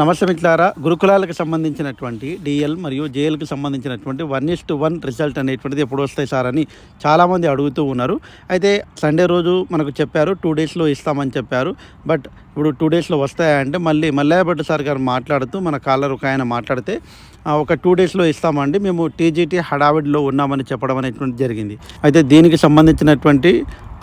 నమస్తే మిత్రులారా. గురుకులాలకు సంబంధించినటువంటి డిఎల్ మరియు జేఎల్కి సంబంధించినటువంటి వన్ ఇస్ట్ వన్ రిజల్ట్ అనేటువంటిది ఎప్పుడు వస్తాయి సార్ అని చాలామంది అడుగుతూ ఉన్నారు. అయితే సండే రోజు మనకు చెప్పారు టూ డేస్లో ఇస్తామని చెప్పారు. బట్ ఇప్పుడు టూ డేస్లో వస్తాయా అంటే మళ్ళీ మల్లయ్యభట్టు సార్ గారు మాట్లాడుతూ మన కాలర్ ఒక ఆయన మాట్లాడితే ఒక టూ డేస్లో ఇస్తామండి. మేము టీజీటీ హడావిడిలో ఉన్నామని చెప్పడం అనేటువంటి జరిగింది. అయితే దీనికి సంబంధించినటువంటి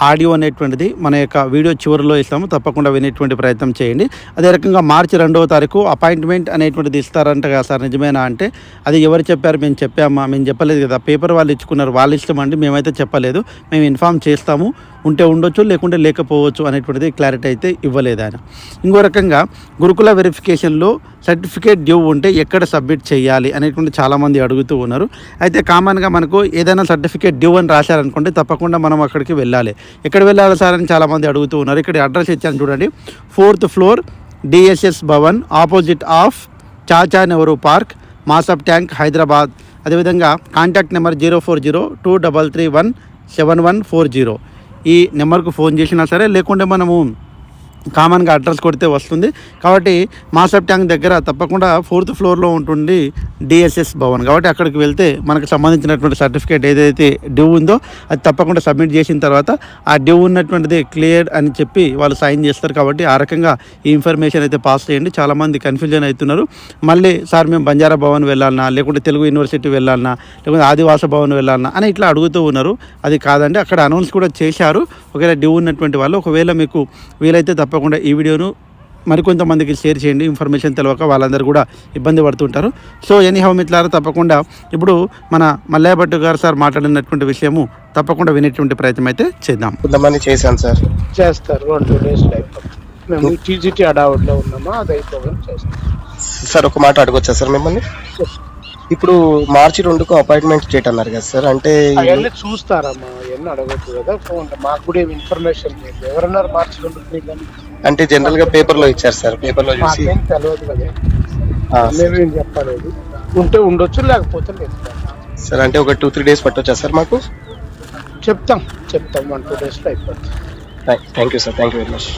ఆడియో అనేటువంటిది మన యొక్క వీడియో చివరిలో ఇస్తాము. తప్పకుండా వినేటువంటి ప్రయత్నం చేయండి. అదే రకంగా మార్చి రెండవ తారీఖు అపాయింట్మెంట్ అనేటువంటిది ఇస్తారంట కదా సార్ నిజమేనా అంటే? అది ఎవరు చెప్పారు? మేము చెప్పామా? మేము చెప్పలేదు కదా. పేపర్ వాళ్ళు ఇచ్చుకున్నారు. వాళ్ళు ఇష్టం అండి. మేమైతే చెప్పలేదు. మేము ఇన్ఫామ్ చేస్తాము. ఉంటే ఉండొచ్చు లేకుంటే లేకపోవచ్చు అనేటువంటిది క్లారిటీ అయితే ఇవ్వలేదు ఆయన. ఇంకో రకంగా గురుకుల వెరిఫికేషన్లో సర్టిఫికేట్ డ్యూ ఉంటే ఎక్కడ సబ్మిట్ చేయాలి అనేటువంటి చాలామంది అడుగుతూ ఉన్నారు. అయితే కామన్గా మనకు ఏదైనా సర్టిఫికేట్ డ్యూ అని రాశారనుకుంటే తప్పకుండా మనం అక్కడికి వెళ్ళాలి. ఎక్కడ వెళ్ళాలి సార్ అని చాలామంది అడుగుతూ ఉన్నారు. ఇక్కడ అడ్రస్ ఇచ్చాను చూడండి. Fourth floor DSS Bhavan opposite of Chacha Nehru park Masab tank Hyderabad. అదేవిధంగా contact number zero four zero two double three one seven one four zero. ఈ నెంబర్కు ఫోన్ చేసినా సరే లేకుంటే మనము కామన్గా అడ్రస్ కొడితే వస్తుంది. కాబట్టి మాసప్ ట్యాంక్ దగ్గర తప్పకుండా ఫోర్త్ ఫ్లోర్లో ఉంటుంది డిఎస్ఎస్ భవన్. కాబట్టి అక్కడికి వెళ్తే మనకు సంబంధించినటువంటి సర్టిఫికేట్ ఏదైతే డ్యూ ఉందో అది తప్పకుండా సబ్మిట్ చేసిన తర్వాత ఆ డ్యూ ఉన్నటువంటిది క్లియర్ అని చెప్పి వాళ్ళు సైన్ చేస్తారు. కాబట్టి ఆ రకంగా ఈ ఇన్ఫర్మేషన్ అయితే పాస్ చేయండి. చాలామంది కన్ఫ్యూజన్ అవుతున్నారు. మళ్ళీ సార్ మేము బంజారా భవన్ వెళ్ళాలన్నా లేకుంటే తెలుగు యూనివర్సిటీ వెళ్ళాలన్నా లేకుంటే ఆదివాస భవన్ వెళ్ళాలన్నా అని ఇట్లా అడుగుతూ ఉన్నారు. అది కాదండి అక్కడ అనౌన్స్ కూడా చేశారు. ఒకవేళ డ్యూ ఉన్నటువంటి వాళ్ళు ఒకవేళ మీకు వీలైతే తప్పకుండా ఈ వీడియోను మరికొంతమందికి షేర్ చేయండి. ఇన్ఫర్మేషన్ తెలియక వాళ్ళందరూ కూడా ఇబ్బంది పడుతుంటారు. సో ఎనీ హౌ మిత్రులారా తప్పకుండా ఇప్పుడు మన మల్లయ్య భట్ గారు సార్ మాట్లాడినటువంటి విషయము తప్పకుండా వినేటువంటి ప్రయత్నం అయితే చేద్దాం. కొంతమంది చేశాను సార్. చేస్తారు. వన్ టూ డేస్ అయిపోతుంది మేము టీజీటీ అడావుడ్లో ఉన్నామా? అది అయిపోగానే చేస్తాం. సార్ ఒక మాట అడగొచ్చా సార్ మిమ్మల్ని? ఇప్పుడు మార్చి రెండుకు అపాయింట్మెంట్ డేట్ అన్నారు కదా సార్ అంటే అవన్నీ చూస్తారమ్మా అవన్నీ అడగద్దు కదా ఫోన్ మాకు కూడా ఏమి ఇన్ఫర్మేషన్ లేదు. ఎవరన్నారు మార్చి రెండు అంటే జనరల్గా పేపర్లో ఇచ్చారు సార్ పేపర్లో చూసి. తెలియదు కదా. మేమేం చెప్పలేదు. ఉంటే ఉండొచ్చు లేకపోతే లేదు. సార్ అంటే ఒక టూ త్రీ డేస్ పట్టొచ్చా సార్ మాకు? చెప్తాం చెప్తాం వన్ టూ డేస్లో అయిపోతుంది thank you sir thank you very much.